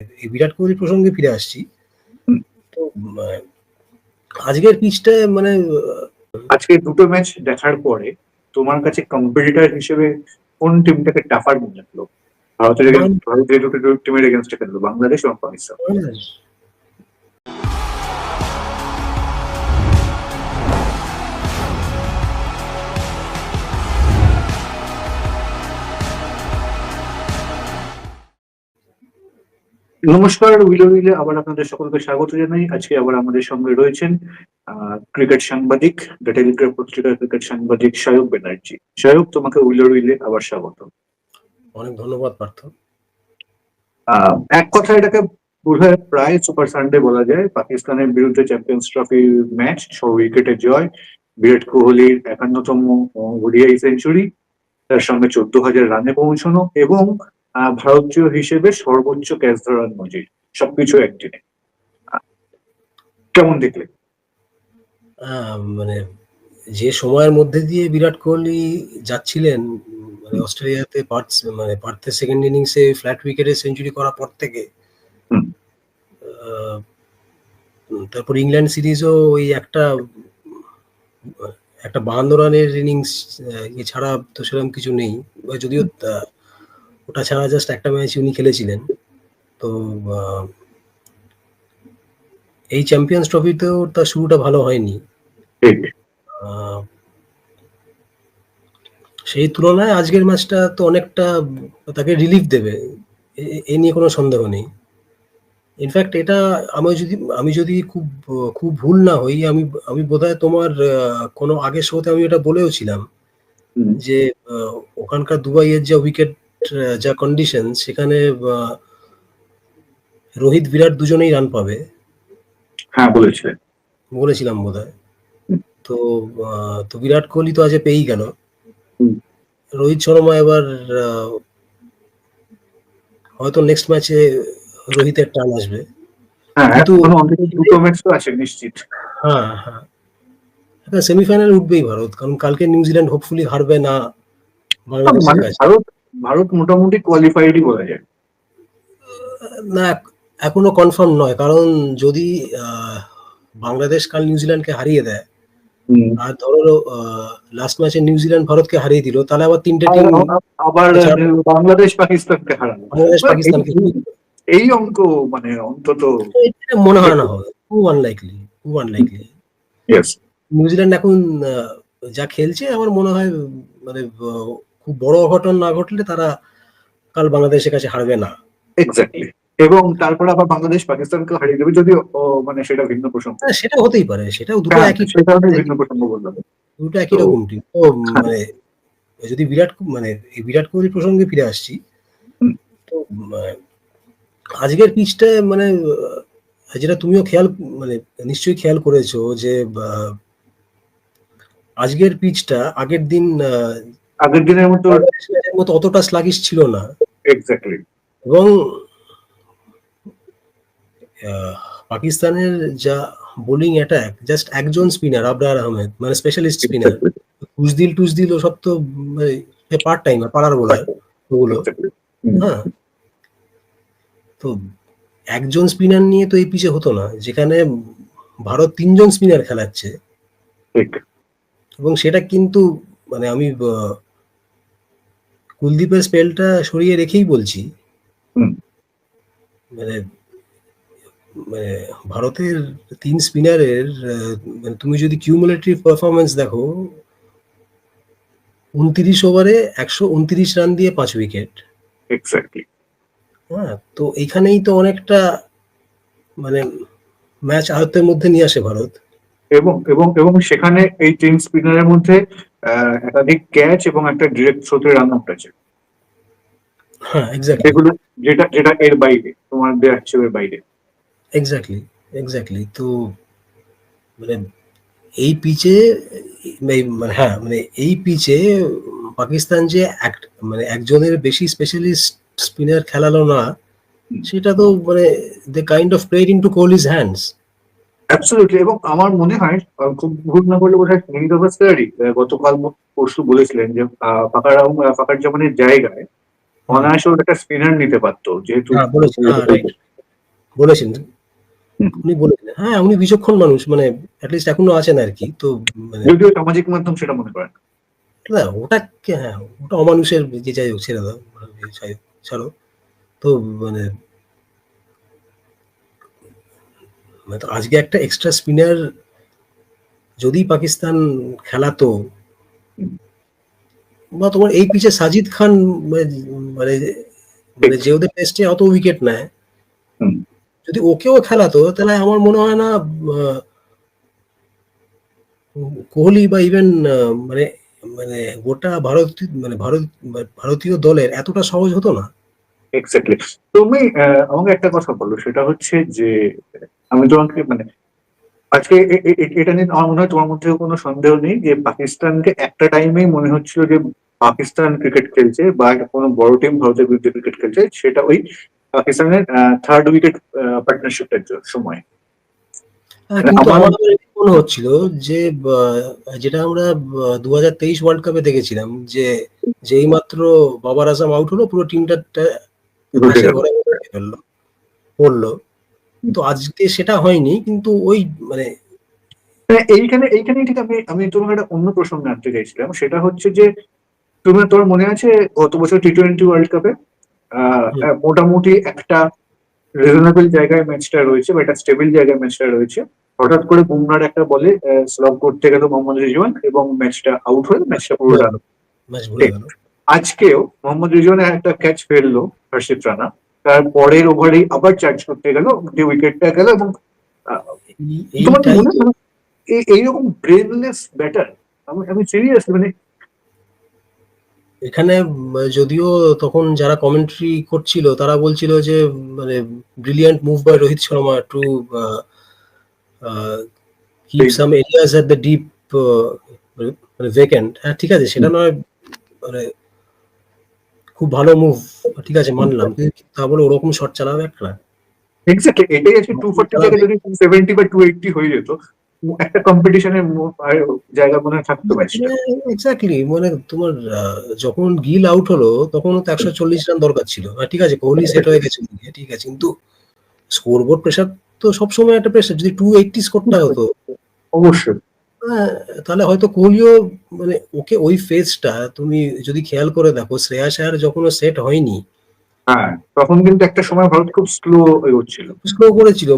এই বিরাট কোহলি প্রসঙ্গে ফিরে আসছি। তো আজকের পিচটা মানে আজকে দুটো ম্যাচ দেখার পরে তোমার কাছে কম্পিটিটর হিসেবে কোন টিমটাকে টাফার মনে হলো? ভারতের ভারতের দুটো টিমের এগেনস্টে খেললো বাংলাদেশ এবং পাকিস্তান। নমস্কার উইলো উইলে আবার আপনাদের সকলকে স্বাগত জানাই। আজকে আবার আমাদের সঙ্গে রয়েছেন ক্রিকেট সাংবাদিক দ্য টেলিগ্রাফ পত্রিকার ক্রিকেট সাংবাদিক সায়ক ব্যানার্জি। সায়ক তোমাকে উইলো উইলে আবার স্বাগত। অনেক ধন্যবাদ পার্থ। এক কথা এটাকে বোধহয় প্রায় সুপার সানডে বলা যায়। পাকিস্তানের বিরুদ্ধে চ্যাম্পিয়ন্স ট্রফি ম্যাচ ছ উইকেটে জয়। বিরাট কোহলির একান্নতম ওডিআই সেঞ্চুরি তার সঙ্গে চোদ্দ হাজার রানে পৌঁছানো এবং ভারতীয় হিসেবে সর্বোচ্চ ক্যাচ ধরার নজির সবকিছু একদিনে কেমন দেখলে? মানে যে সময়ের মধ্যে দিয়ে বিরাট কোহলি যাচ্ছিলেন মানে অস্ট্রেলিয়াতে পার্থ মানে পার্থের সেকেন্ড ইনিংসে ফ্ল্যাট উইকেটে সেঞ্চুরি করার পর থেকে তারপর ইংল্যান্ড সিরিজও ওই একটা একটা বাহান্ন রানের ইনিংস এছাড়া তো সেরকম কিছু নেই। যদিও ওটা ছাড়া জাস্ট একটা ম্যাচ উনি খেলেছিলেন। তো এই চ্যাম্পিয়ন্স ট্রফিতেও তার শুরুটা ভালো হয়নি। সেই তুলনায় আজকের ম্যাচটা তো অনেকটা তাকে রিলিফ দেবে। এ- নিয়ে কোনো সন্দেহ নেই। ইনফ্যাক্ট এটা আমি যদি আমি যদি খুব খুব ভুল না হই আমি আমি বোধহয় তোমার কোনো আগের শোতে আমি এটা বলেও ছিলাম যে ওখানকার দুবাইয়ের যা উইকেট যা কন্ডিশন সেখানে রোহিত বিরাট দুজনেই রান পাবে। হ্যাঁ বলেছিলেন। বলেছিলাম হুম। তো তো বিরাট কোহলি তো আজ পেয়েই গেল। রোহিত শর্মা এবার হয়তো নেক্সট ম্যাচে রোহিতের টান আসবে। হ্যাঁ কিন্তু- হ্যাঁ হ্যাঁ। সেমিফাইনাল উঠবেই ভারত কারণ কালকে নিউজিল্যান্ড হোপফুলি হারবে না বাংলাদেশের মানে কাছে। ভারত মোটামুটি কোয়ালিফাইডই বলা যায়। না এখনও কনফার্ম নয় কারণ যদি বাংলাদেশ কাল নিউজিল্যান্ডকে হারিয়ে দেয় আর ধরো লাস্ট ম্যাচে নিউজিল্যান্ড ভারতকে হারিয়ে দিল তাহলে আবার তিনটে টিম আবার- আবার বাংলাদেশ পাকিস্তানকে হারানো বাংলাদেশ মানে পাকিস্তানকে এই- অঙ্ক মানে অন্তত মনে হয় না হবে। খুব আনলাইকলি খুব আনলাইকলি নিউজিল্যান্ড এখন যা খেলছে আমার মনে হয় মানে খুব বড় অঘটন না ঘটলে তারা কাল বাংলাদেশের কাছে হারবে না। এক্স্যাক্টলি এবং তারপরে আবার বাংলাদেশ পাকিস্তানকে হারিয়ে দেবে যদিও মানে সেটা ভিন্ন প্রসঙ্গ। হ্যাঁ, সেটা হতেই পারে। সেটাও দুটো হ্যাঁ, একই সেটা ভিন্ন প্রসঙ্গ বললাম দুটো একই রকম টিম তো মানে যদি বিরাট মানে এই বিরাট কোহলি প্রসঙ্গে ফিরে আসছি তো আজকের পিচটা মানে যেটা তুমিও খেয়াল মানে নিশ্চয়ই খেয়াল করেছ যে আজকের পিচটা আগের দিন আহ, আগের দিনের মতো মতো অতটা স্লাগিশ ছিল না। এক্স্যাক্টলি এবং পাকিস্তানের যা বোলিং অ্যাটাক জাস্ট একজন স্পিনার আবরার আহমেদ মানে স্পেশালিস্ট স্পিনার টুসদিল ও সব তো পার্ট টাইম আর পাড়ার বোলার ওগুলো। হ্যাঁ। তো একজন স্পিনার নিয়ে তো এই পিছে হতো না যেখানে ভারত তিনজন স্পিনার খেলাচ্ছে। ঠিক। এবং সেটা কিন্তু মানে আমি আহ, কুলদীপের স্পেলটা সরিয়ে রেখেই বলছি। মানে মানে ভারতের তিন স্পিনারের মানে তুমি যদি কিউমুলেটিভ পারফরমেন্স দেখো উনত্রিশ ওভারে একশো উনত্রিশ রান দিয়ে পাঁচ উইকেট এক্স্যাক্টলি হ্যাঁ তো এখানেই তো অনেকটা মানে ম্যাচ আয়ত্তের মধ্যে নিয়ে আসে ভারত। এবং এবং এবং সেখানে এই তিন স্পিনারের মধ্যে একাধিক ক্যাচ এবং একটা ডিরেক্ট থ্রোতে রান আউট আছে। হ্যাঁ যেগুলো যেটা যেটা এর বাইরে তোমার দেওয়ার এর বাইরে। এক্স্যাক্টলি এক্স্যাক্টলি তো মানে এই পিচে মানে হ্যাঁ মানে এই পিচে পাকিস্তান যে এক মানে একজনের বেশি স্পেশালিস্ট স্পিনার খেলালো না সেটা তো মানে they kind of played into Kohli's hands absolutely এবং আমার মনে হয় খুব ভুল না করলে বোধ হয় সুনীল গাভাস্কারই গতকাল পরশু বলেছিলেন যে ফাকার ফাকার জামানের জায়গায় অনায়াসে ওর একটা স্পিনার নিতে পারতো যেহেতু হ্যাঁ বলেছি হ্যাঁ বলেছেন। উনি বলেছেন হ্যাঁ উনি বিচক্ষণ মানুষ মানে অ্যাটলিস্ট এখনও আছেন আর কি তো মানে যদিও সামাজিক মাধ্যম সেটা মনে করেন না। ওটা হ্যাঁ ওটা অমানুষের যে যাই হোক ছেড়ে দাও ছাড়ো। তো মানে মানে আজকে একটা এক্সট্রা স্পিনার যদি পাকিস্তান খেলাতো বা তোমার এই পিছে সাজিদ খান মানে- মানে মানে যে ওদের টেস্টে অত উইকেট নেয় যদি ওকেও খেলাতো তাহলে আমার মনে হয় না কোহলি বা ইভেন মানে মানে গোটা ভারত মানে ভারত ভারতীয় দলের এতটা সহজ হতো না। এক্স্যাক্টলি তুমি আমাকে একটা কথা বলো সেটা হচ্ছে যে আমি তোমাকে মানে আজকে এটা নিয়ে আমার মনে হয় তোমার মধ্যে কোনো সন্দেহ নেই যে পাকিস্তানকে একটা টাইমেই মনে হচ্ছিল যে পাকিস্তান ক্রিকেট খেলছে বা কোনো বড় টিম ভারতের বিরুদ্ধে ক্রিকেট খেলছে সেটা ওই পাকিস্তানের থার্ড উইকেট পার্টনারশিপটার সময়। হ্যাঁ, মানে মনে হচ্ছিল যে যেটা আমরা দু হাজার তেইশ ওয়ার্ল্ড কাপে দেখেছিলাম যে যেই মাত্র বাবার আজম আউট হলো পুরো টিমটা। পড়ল তো আজকে সেটা হয়নি কিন্তু ওই মানে হ্যাঁ, এইখানে এইখানে ঠিক আমি আমি তোমাকে একটা অন্য প্রসঙ্গে আনতে চাইছিলাম। সেটা হচ্ছে যে তুমি তোমার মনে আছে গত বছর টি টোয়েন্টি ওয়ার্ল্ড কাপে। মোটামুটি একটা রিজনেবল জায়গায় ম্যাচটা রয়েছে বা একটা স্টেবল জায়গায় ম্যাচটা রয়েছে। হঠাৎ করে বুমরার একটা বলে স্লগ করতে গেল মোহাম্মদ রিজওয়ান এবং ম্যাচটা আউট হয়ে ম্যাচটা পুরো আজকেও মোহাম্মদ রিজওয়ান একটা ক্যাচ ফেলল হর্ষিত রানা। তার পরের ওভারেই আবার চার্জ করতে গেল যে উইকেটটা গেল এবং তোমার মনে হয়? এইরকম ব্রেনলেস ব্যাটার আমি আমি সিরিয়াস মানে এখানে যদিও তখন যারা কমেন্ট্রি করছিল তারা বলছিল যে মানে brilliant move by Rohit Sharma to keep. Some areas at the deep মানে ভেকেন্ট হ্যাঁ ঠিক আছে সেটা নয় মানে খুব ভালো মুভ ঠিক আছে মানলাম। কিন্তু তা বলে ওরকম শট চালাবে একটা এক্স্যাক্টলি এটাই আছে টু ফোর্টি থেকে যদি টু সেভেন্টি বা টু এইটটি হয়ে যেত একটা কম্পিটিশনের জায়গা মনে থাকতো ম্যাচটা এক্স্যাক্টলি মানে তোমার আহ, যখন গিল আউট হলো তখন তো একশো চল্লিশ রান দরকার ছিল। ঠিক আছে কোহলি সেট হয়ে গেছে ঠিক আছে কিন্তু স্কোর বোর্ড প্রেশার তো সবসময় একটা প্রেশার যদি টু এইটটি স্কোরটা হতো অবশ্যই। তাহলে হয়তো কোহলিও মানে ওকে ওই ফেজটা তুমি যদি খেয়াল করে দেখো শ্রেয়াস আয়ার যখন সেট হয়নি হ্যাঁ তখন কিন্তু একটা সময় ভারত খুব স্লো এগোচ্ছিল স্লো করেছিল।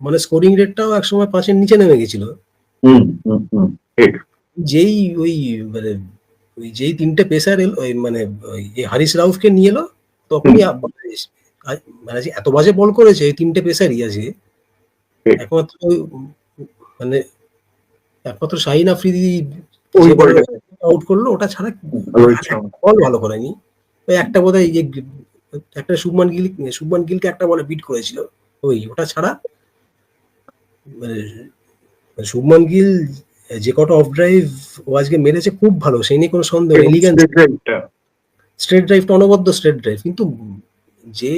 মানে স্কোরিং রেটটাও একসময় পাঁচের নিচে নেমে গেছিল। যেই ওই মানে ওই যেই তিনটে পেসার এলো ওই মানে যে হারিস রাউফকে নিয়ে এলো তখনই মানে যে এত বাজে বল করেছে এই তিনটে পেসারই আছে একমাত্র মানে একমাত্র শাহিন আফ্রিদি আউট করল ওটা ছাড়া বল ভালো করেনি। ওই একটা বোধহয় যে একটা শুভমান গিল শুভমান গিলকে একটা বলে বিট করেছিল। ওই ওটা ছাড়া মানে মানে শুভমান গিল যে কটা অফ ড্রাইভ ও আজকে মেরেছে খুব ভালো সেই নিয়ে কোনো সন্দেহ এলিগেন্স একটা স্ট্রেট ড্রাইভটা অনবদ্য স্ট্রেট ড্রাইভ কিন্তু যে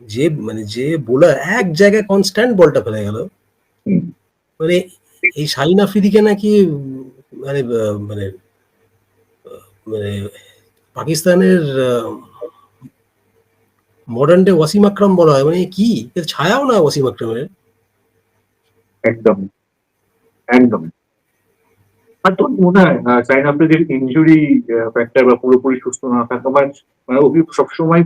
যে মানে যে বোলার এক জায়গায় কনস্ট্যান্ট বলটা ফেলে গেল। মানে এই শাহিন আফ্রিদিকে নাকি মানে মানে মানে পাকিস্তানের মডার্ন ডে ওয়াসিম আকরাম বলা হয়। মানে কি? ছায়াও না ওয়াসিম আকরামের? একদম। একদম। আর তোর মনে হয় সাইন আফ্রিদির ইঞ্জুরি ফ্যাক্টর বা পুরোপুরি সুস্থ না থাকা বা মানে ও কি সবসময়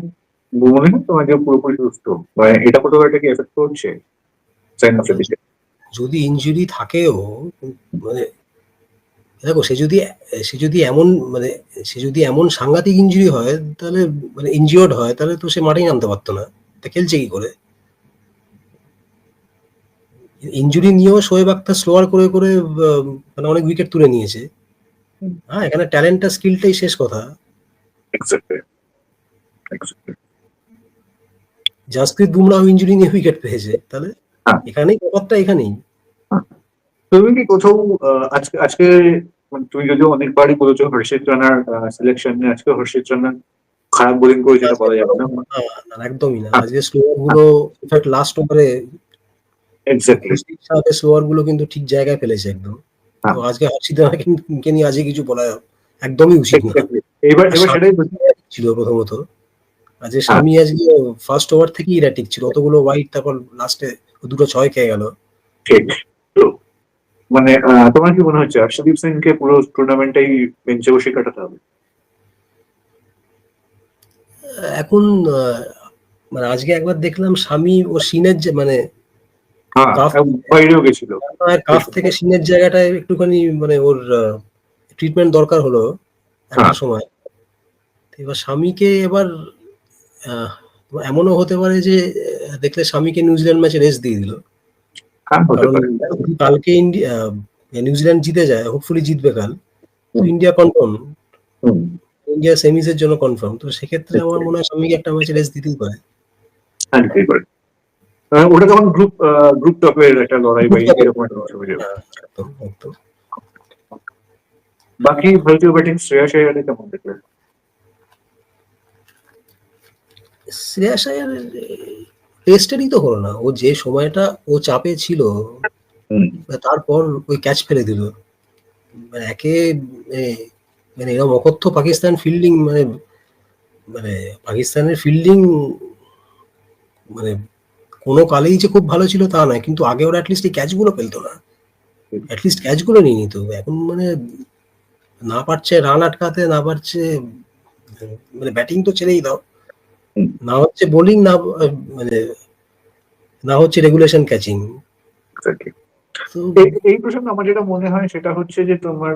মনে হয় তোমার যে পুরোপুরি সুস্থ? মানে এটা কোথাও একটা কি এফেক্ট করছে সাইন আফ্রিদিকে যদি ইনজুরি থাকেও মানে দেখো সে যদি সে যদি এমন মানে সে যদি এমন সাংঘাতিক ইনজুরি হয় তাহলে মানে ইনজিওর্ড হয় তাহলে তো সে মাঠেই নামতে পারতো না। তা খেলছে কি করে? ইনজুরি নিয়েও শোয়েব আক্তার স্লোয়ার করে করে মানে অনেক উইকেট তুলে নিয়েছে। হ্যাঁ এখানে ট্যালেন্টটা স্কিলটাই শেষ কথা। জাসপ্রীত বুমরাহ ইনজুরি নিয়ে উইকেট পেয়েছে তাহলে। এখানেই ব্যাপারটা এখানেই। তুমি কি কোথাও আজকে আজকে মানে তুমি যদিও অনেকবারই বলেছ হর্ষিত রানার সিলেকশন আজকে হর্ষিত রানা খারাপ বোলিং করে যেটা বলা যাবে না। না, একদমই না। আজকে স্লোয়ারগুলো ইনফ্যাক্ট লাস্ট ওভারে এক্স্যাক্টলি সাথে স্লোয়ারগুলো কিন্তু ঠিক জায়গায় ফেলেছে একদম। তো আজকে হর্ষিত রানাকে নিয়ে আজকে কিছু বলা একদমই উচিত না। এবার এবার সেটাই ছিল প্রথমত। আজকে স্বামী আজকে ফার্স্ট ওভার থেকেই ইরাটিক ছিল। অতগুলো ওয়াইড তারপর লাস্টে দুটো ছয় খেয়ে গেল। মানে তোমার কি মনে হচ্ছে? হর্ষদীপ সিংকে পুরো টুর্নামেন্টটাই বেঞ্চে বসে কাটাতে হবে? এখন মানে আজকে একবার দেখলাম স্বামী ও সিনের যে মানে হ্যাঁ কাফ- বাইরেও গেছিল। থেকে সিনের জায়গাটায় একটুখানি মানে ওর ট্রিটমেন্ট দরকার হলো একটা হ্যাঁ। সময়। এবার স্বামীকে এবার এমনও হতে পারে যে দেখলে স্বামীকে নিউজিল্যান্ড ম্যাচে রেস্ট দিয়ে দিল। হ্যাঁ কালকে ইন্ডিয়া নিউজিল্যান্ড জিতে যায় হোপফুলি জিতবে কাল। ইন্ডিয়া কনফার্ম ইন্ডিয়া সেমিসের জন্য কনফার্ম তো সেক্ষেত্রে আমার মনে হয় স্বামীকে একটা ম্যাচে রেস্ট দিতেই পারে। হ্যাঁ ওটা তখন গ্রুপ গ্রুপ টপের একটা লড়াই বা এরকম হয়ে বাকি ভারতীয় ব্যাটিং শ্রেয়াস আয়ারে কেমন দেখলে শ্রেয়াস আয়ার টেস্টেরই তো হলো না। ও যে সময়টা ও চাপে ছিল তারপর ওই ক্যাচ ফেলে দিল। মানে একে মানে এরকম অকথ্য পাকিস্তান ফিল্ডিং মানে মানে পাকিস্তানের ফিল্ডিং মানে কোনো কালেই যে খুব ভালো ছিল তা নয় কিন্তু আগে ওরা অ্যাটলিস্ট এই ক্যাচগুলো ফেলতো না। অ্যাটলিস্ট ক্যাচগুলো নিয়ে নিত। এখন মানে না পারছে রান আটকাতে না পারছে মানে ব্যাটিং তো ছেড়েই দাও। না হচ্ছে বোলিং না মানে না হচ্ছে রেগুলেশন ক্যাচিং এই- প্রসঙ্গে আমার যেটা মনে হয় সেটা হচ্ছে যে তোমার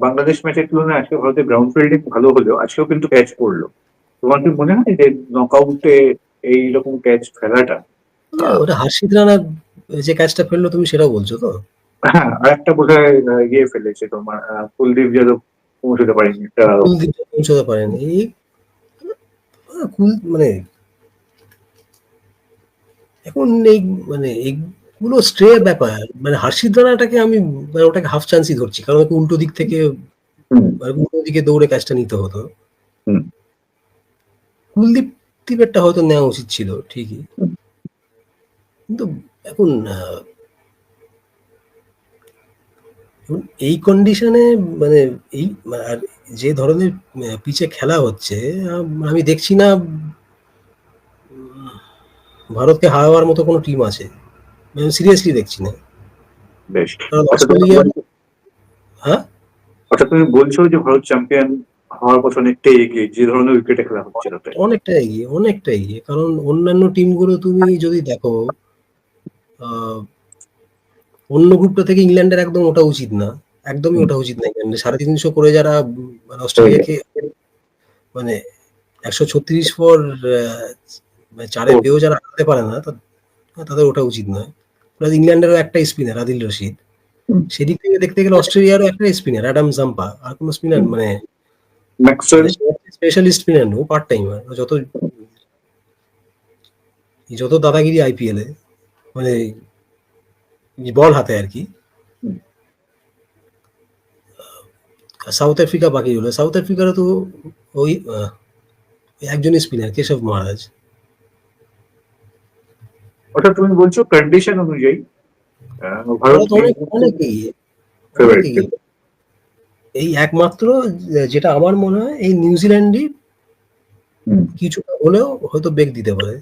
বাংলাদেশ ম্যাচের তুলনায় আজকে ভারতের গ্রাউন্ড ফিল্ডিং ভালো হলেও আজকেও কিন্তু ক্যাচ পড়ল তোমার কি মনে হয় যে নকআউটে এইরকম ক্যাচ ফেলাটা ওটা হার্ষিদ রানা যে ক্যাচটা ফেলল তুমি সেটাও বলছো তো? হ্যাঁ আর একটা বোধ হয় ইয়ে ফেলেছে তোমার কুলদীপ যাদব পৌঁছতে পারেনি। পৌঁছতে পারেন। মানে এখন এই মানে এগুলো স্ট্রে ব্যাপার। মানে হার্ষিদ রানাটাকে আমি মানে ওটাকে হাফ চান্সই ধরছি। কারণ ওকে উল্টো দিক থেকে মানে উল্টো দিকে দৌড়ে ক্যাচটা নিতে হতো। কুলদীপ দীপেরটা হয়তো নেওয়া উচিত ছিল ঠিকই। কিন্তু এখন এই কন্ডিশনে মানে এই আর যে ধরনের পিচে খেলা হচ্ছে আমি দেখছি না ভারতকে হারাবার মতো কোনো টিম আছে। আমি সিরিয়াসলি দেখছি না। আচ্ছা, তুমি বলছো- হ্যাঁ? তুমি বলছো যে ভারত চ্যাম্পিয়ন হওয়ার পথে অনেকটাই এগিয়ে যে ধরনের উইকেটে খেলা হচ্ছে অনেকটা এগিয়ে অনেকটা এগিয়ে। কারণ অন্যান্য টিমগুলো তুমি যদি দেখো আহ, অন্য গ্রুপটা থেকে ইংল্যান্ডের একদম ওটা উচিত না। একদমই ওটা উচিত না মানে সাড়ে তিনশো করে যারা মানে অস্ট্রেলিয়াকে মানে একশো ছত্রিশ পর চারে। পেয়েও যারা হারাতে পারে না তাদের ওটা উচিত নয়। প্লাস ইংল্যান্ডেরও একটা স্পিনার আদিল রশিদ। সেদিক থেকে দেখতে গেলে অস্ট্রেলিয়ারও একটা স্পিনার অ্যাডাম জাম্পা। আর কোনো স্পিনার মানে স্পেশালিস্ট স্পিনার ও পার্ট টাইমার যত যত দাদাগিরি আইপিএল এ মানে বল হাতে আর কি। সাউথ আফ্রিকা বাকি হলো। সাউথ আফ্রিকারও তো ওই ওই স্পিনার কেশব মহারাজ। অর্থাৎ তুমি বলছো কন্ডিশন অনুযায়ী ভারত। এই একমাত্র যেটা আমার মনে হয় এই নিউজিল্যান্ডই। কিছুটা হলেও হয়তো বেগ দিতে পারে।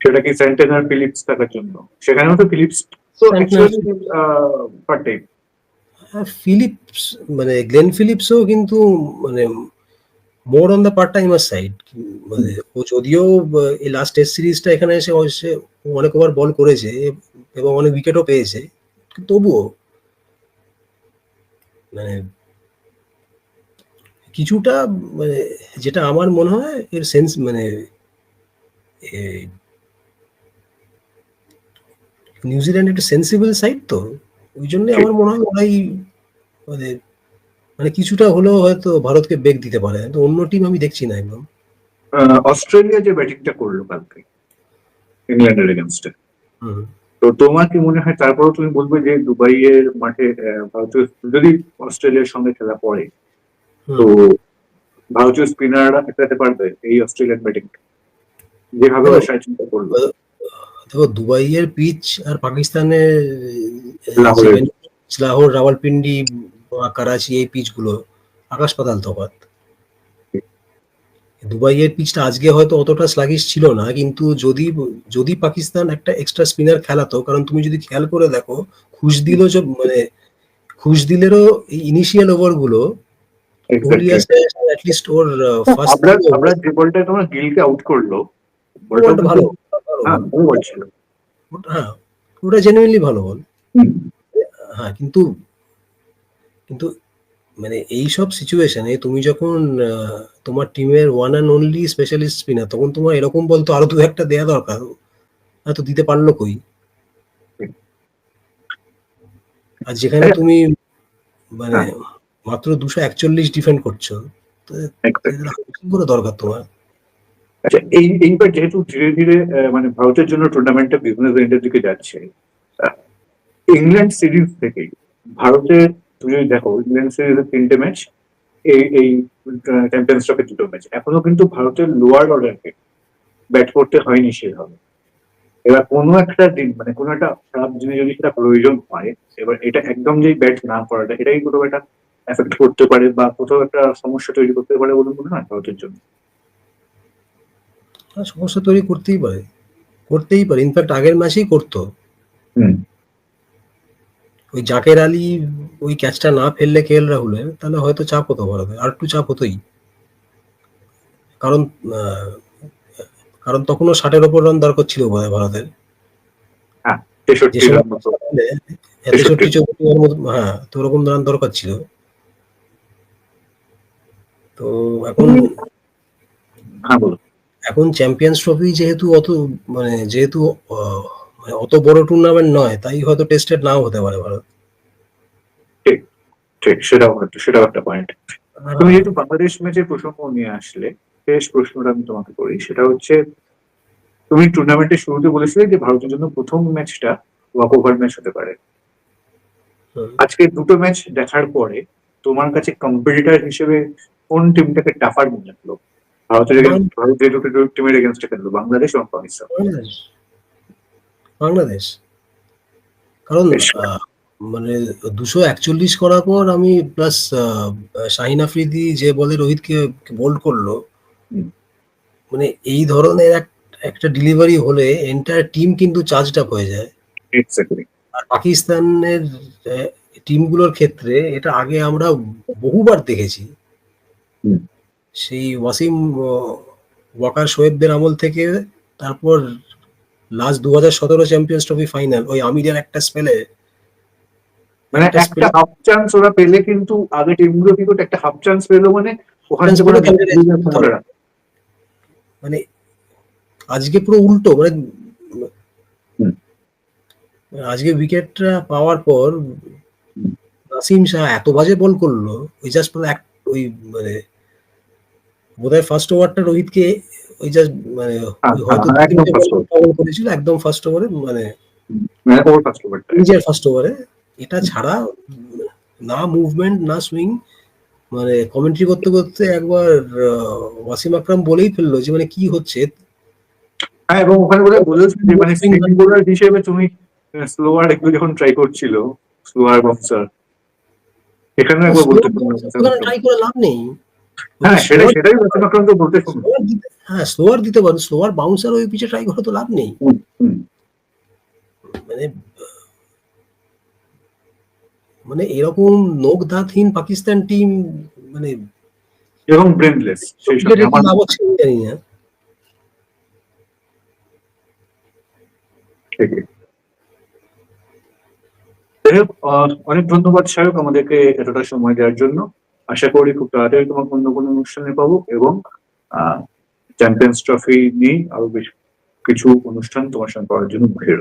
সেটা কি সেন্টেনার ফিলিপস থাকার জন্য? সেখানেও তো ফিলিপস তো Santner- পার্ট। টাইম ফিলিপস মানে গ্লেন ফিলিপসও কিন্তু মানে more on the part timer side মানে ও যদিও এই লাস্ট টেস্ট সিরিজটা এখানে এসে অনেক ওভার বল করেছে এবং অনেক উইকেটও পেয়েছে, তবুও মানে কিছুটা মানে যেটা আমার মনে হয় এর সেন্স মানে নিউজিল্যান্ড একটা সেন্সিবল সাইড তো। ওই জন্য আমার মনে হয় ওরাই মানে মানে কিছুটা হলেও হয়তো ভারতকে বেগ দিতে পারে। তো অন্য টিম আমি দেখছি না একদম। অস্ট্রেলিয়া যে ব্যাটিংটা করল কালকে ইংল্যান্ডের এগেনস্টে হুম। তো তোমার কি মনে হয় তারপরেও তুমি বলবে যে দুবাইয়ের মাঠে ভারতীয় যদি অস্ট্রেলিয়ার সঙ্গে খেলা পড়ে তো ভারতীয় স্পিনাররা ঠেকাতে পারবে এই অস্ট্রেলিয়ান ব্যাটিং যেভাবে। চিন্তা করল। দেখো দুবাইয়ের পিচ আর পাকিস্তানের লাহোর রাওয়ালপিন্ডি বা করাচি এই পিচগুলো আকাশ পাতাল তফাৎ। দুবাইয়ের পিচটা আজকে হয়তো অতটা স্লাগিশ ছিল না কিন্তু যদি যদি পাকিস্তান একটা এক্সট্রা স্পিনার খেলাতো কারণ তুমি যদি খেয়াল করে দেখো খুশদিলও যে মানে খুশদিলেরও এই ইনিশিয়াল ওভারগুলো অ্যাটলিস্ট ওর ফার্স্ট আমরা যে বলটা তোমার গিলকে আউট করল বলটা ভালো। হ্যাঁ হ্যাঁ ওটা জেনুইনলি ভালো বল। হ্যাঁ কিন্তু কিন্তু মানে এই সব সিচুয়েশনে তুমি যখন তোমার টিমের one and only specialist spinner তখন তোমার এরকম বল তো আরও দু একটা দেয়া দরকার। হয়তো দিতে পারল কই? আর যেখানে হ্যাঁ। তুমি মানে হ্যাঁ। মাত্র দুশো একচল্লিশ ডিফেন্ড করছ তো কি করে দরকার তোমার। আচ্ছা এই, এইবার যেহেতু ধীরে ধীরে মানে ভারতের জন্য টুর্নামেন্টটা বিজনেস এন্ডের দিকে যাচ্ছে ইংল্যান্ড সিরিজ থেকে ভারতের তুমি যদি দেখো ইংল্যান্ড সিরিজের তিনটে ম্যাচ এই এই চ্যাম্পিয়ন্স ট্রফির দুটো ম্যাচ এখনও কিন্তু ভারতের লোয়ার অর্ডারকে ব্যাট করতে হয়নি সেভাবে। এবার কোনো একটা দিন মানে কোনো একটা খারাপ দিনে যদি সেটা প্রয়োজন হয়, এবার এটা একদম যেই ব্যাট না করাটা, এটাই কোথাও একটা এফেক্ট করতে পারে বা কোথাও একটা সমস্যা তৈরি করতে পারে বলে মনে হয় ভারতের জন্য। সমস্যা তৈরি করতেই পারে। করতেই পারে। ইনফ্যাক্ট আগের ম্যাচেই করতো। ওই জাকের আলী ওই ক্যাচটা না ফেললে কে এল রাহুলের তাহলে হয়তো চাপ হতো ভারতে আর একটু চাপ হতোই। কারণ কারণ তখনও ষাটের ওপর রান দরকার ছিল বোধহয় ভারতের। তেষট্টি যে রান মতো তেষট্টি। চৌষট্টি হ্যাঁ তো ওরকম রান দরকার ছিল। তো এখন হ্যাঁ বলো এখন চ্যাম্পিয়ন্স ট্রফি যেহেতু অত মানে যেহেতু আহ, মানে অত বড় টুর্নামেন্ট নয় তাই হয়তো টেস্টেড নাও হতে পারে ভারত। ঠিক ঠিক সেটাও একটা সেটাও একটা পয়েন্ট তুমি যেহেতু বাংলাদেশ ম্যাচের প্রসঙ্গ নিয়ে আসলে শেষ প্রশ্নটা আমি তোমাকে করি সেটা হচ্ছে তুমি টুর্নামেন্টের শুরুতে বলেছিলে যে ভারতের জন্য প্রথম ম্যাচটা ওয়াক ওভার ম্যাচ হতে পারে। আজকে দুটো ম্যাচ দেখার পরে তোমার কাছে কম্পিটিটর হিসেবে কোন টিমটাকে টাফার মনে লাগল ভারতের against- দুটো টিমের এগেনস্টে খেললো বাংলাদেশ এবং পাকিস্তান। বাংলাদেশ। কারণ মানে দুশো একচল্লিশ করার পর আমি প্লাস শাহিন আফ্রিদি যে বলে রোহিতকে বোল্ড করল মানে এই ধরনের একটা ডেলিভারি হলে এন্টায়ার টিম কিন্তু চার্জড আপ হয়ে যায়। আর পাকিস্তানের টিমগুলোর ক্ষেত্রে এটা আগে আমরা বহুবার দেখেছি। সেই ওয়াসিম ওয়াকার শোয়েবদের আমল থেকে তারপর লাস্ট দু হাজার সতেরো চ্যাম্পিয়ন্স ট্রফি ফাইনাল। ওই আমিরের একটা স্পেলে মানে একটা হাফ চান্স ওরা পেলে কিন্তু আগে টিমগুলো কি করতো? একটা হাফ চান্স পেল মানে ওখান। মানে আজকে পুরো উল্টো মানে আজকে উইকেটটা পাওয়ার পর নাসিম শাহ এত বাজে বল করল ওই জাস্ট এক ওই মানে বোধহয় ফার্স্ট ওভারটা রোহিতকে ওই জাস্ট মানে হ্যাঁ, হয়তো হ্যাঁ, first করেছিল একদম ফার্স্ট ওভারে মানে মানে নিজের ফার্স্ট ওভারে এটা ছাড়া না মুভমেন্ট না সুইং মানে কমেন্ট্রি করতে করতে একবার ওয়াসিম আকরাম বলেই ফেলল যে মানে কি হচ্ছে? হ্যাঁ এবং ওখানে বোধহয় বলেছিল যে মানে স্পিন বোলার হিসেবে তুমি স্লোয়ার একটু যখন ট্রাই করছিল স্লোয়ার বক্সার এখানে একবার বলতে ট্রাই করে লাভ নেই। হ্যাঁ সেটাই বলতে হ্যাঁ স্লোয়ার দিতে স্লোয়ার বাউন্সার ওই পিছে ট্রাই করে তো লাভ নেই। মানে মানে এরকম পাকিস্তান টিম মানে এবং ব্রেনলেস সেই সঙ্গে আমার জানি না। অনেক ধন্যবাদ সায়ক আমাদেরকে এতটা সময় দেওয়ার জন্য। আশা করি খুব তাড়াতাড়ি তোমাকে অন্য কোনো অনুষ্ঠানে পাবো এবং চ্যাম্পিয়ন্স ট্রফি নিয়ে আরও বেশ কিছু অনুষ্ঠান তোমার সঙ্গে করার জন্য ঘুরে